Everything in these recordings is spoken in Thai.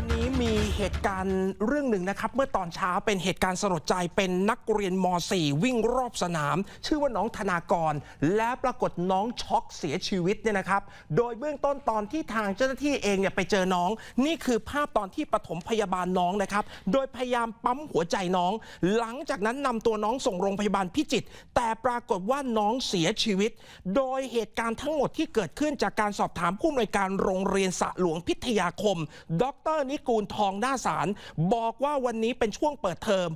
วันนี้ มีเหตุการณ์เรื่องหนึ่งนะครับ เมื่อตอนเช้าเป็นเหตุการณ์สลดใจเป็นนักเรียนม .4 วิ่งรอบสนาม ชื่อว่าน้องธนากร และปรากฏน้องช็อกเสียชีวิตเนี่ยนะครับ โดยเบื้องต้นตอนที่ทางเจ้าหน้าที่เองเนี่ยไปเจอน้อง นี่คือภาพตอนที่ปฐมพยาบาลน้องนะครับ โดยพยายามปั๊มหัวใจน้อง หลังจากนั้นนำตัวน้องส่งโรงพยาบาลพิจิตรแต่ปรากฏว่าน้องเสียชีวิต โดยเหตุการณ์ทั้งหมดที่เกิดขึ้นจากการสอบถามผู้อำนวยการโรงเรียนสระหลวงพิทยาคม ดรนิกูลทองหน้าสารบอกว่าวันนี้เป็นช่วงเปิดเทอม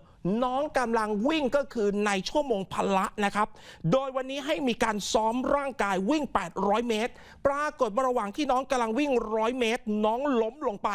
น้องกำลังวิ่งก็คือในชั่วโมงพละนะครับ โดยวันนี้ให้มีการซ้อมร่างกายวิ่ง 800 เมตร ปรากฏระหว่างที่น้องกำลังวิ่ง 100 เมตร น้องล้มลงไป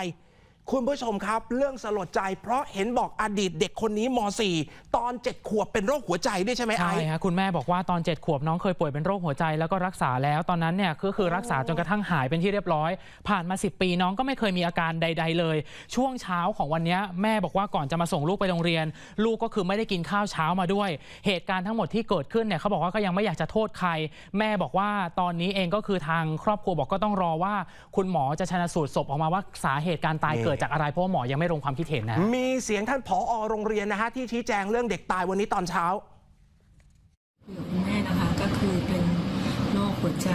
คุณผู้ชมครับ เรื่องสลดใจ เพราะเห็นบอกอดีตเด็กคนนี้ม .4 ตอน 7 ขวบเป็นโรคหัวใจด้วยใช่ไหมใช่ไอ้ฮะคุณแม่บอกว่าตอน 7 ขวบน้องเคยป่วยเป็นโรคหัวใจแล้วก็รักษาแล้วตอนนั้นเนี่ยก็คือรักษาจนกระทั่งหายเป็นที่เรียบร้อย ผ่านมา 10 ปีน้องก็ไม่เคยมีอาการใด ๆ เลย ช่วงเช้าของวันเนี้ยแม่บอกว่าก่อนจะมาส่งลูกไปโรงเรียน ลูกก็คือไม่ได้กินข้าวเช้ามาด้วย เหตุการณ์ทั้งหมดที่เกิดขึ้นเนี่ยเขาบอกว่าก็ยังไม่อยากจะโทษใคร แม่บอกว่าตอนนี้เองก็คือทางครอบครัวบอกก็ต้องรอว่า คุณหมอจะชันสูตรศพออกมาว่าสาเหตุการตายนี่เกิดจากอะไรเพราะว่าหมอยังไม่ลงความคิดเห็นนะ มีเสียงท่านผอโรงเรียนนะฮะที่ชี้แจงเรื่องเด็กตายวันนี้ตอนเช้า คุยกับคุณแม่นะคะก็คือเป็นโรคหัวใจ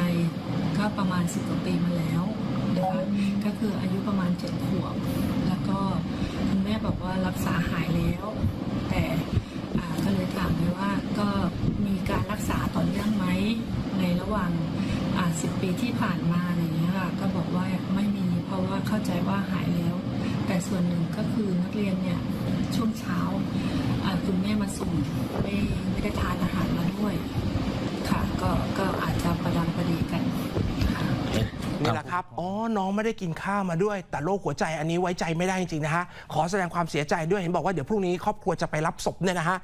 ก็ประมาณ10กว่าปีมาแล้วนะคะก็คืออายุประมาณ7ขวบแล้วก็คุณแม่บอกว่ารักษาหายแล้ว แต่อ่าก็เลยถามไปว่าก็มีการรักษาต่อเนื่องไหมในระหว่างอ่า10ปีที่ผ่านมาอะไรอย่างเงี้ย ส่วนหนึ่งก็คือนักเรียนเนี่ยช่วงเช้าคุณแม่มาส่งไม่ไม่ได้ทานอาหารมาด้วยค่ะก็ก็อาจจะประดังประดีกันนี่แหละครับ อ๋อ น้องไม่ได้กินข้าวมาด้วย แต่โรคหัวใจอันนี้ไว้ใจไม่ได้จริงๆนะฮะ ขอแสดงความเสียใจด้วย เห็นบอกว่าเดี๋ยวพรุ่งนี้ครอบครัวจะไปรับศพเนี่ยนะฮะ